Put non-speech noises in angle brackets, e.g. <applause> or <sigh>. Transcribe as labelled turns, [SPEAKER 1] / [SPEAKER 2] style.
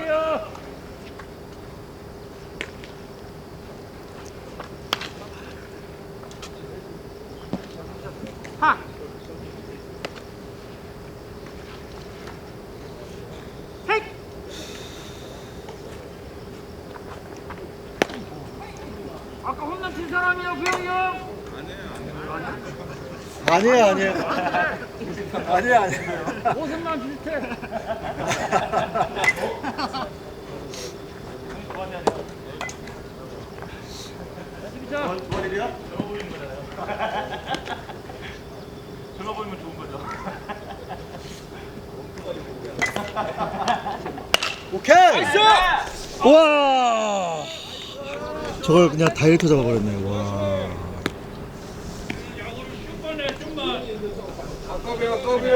[SPEAKER 1] 갈게요. 하. 헷. 아까 홈런 친 사람이요, 구영이 형.
[SPEAKER 2] 아니에요, 아니에요. 아니에요, 아니에요.
[SPEAKER 1] 옷은만 비슷해. <laughs> 자,
[SPEAKER 2] 오케이! 와! 저걸 그냥 다이렉트 잡아버렸네, 와.
[SPEAKER 1] 야구를 10번에 좀만.
[SPEAKER 3] 아까비야, 아까비.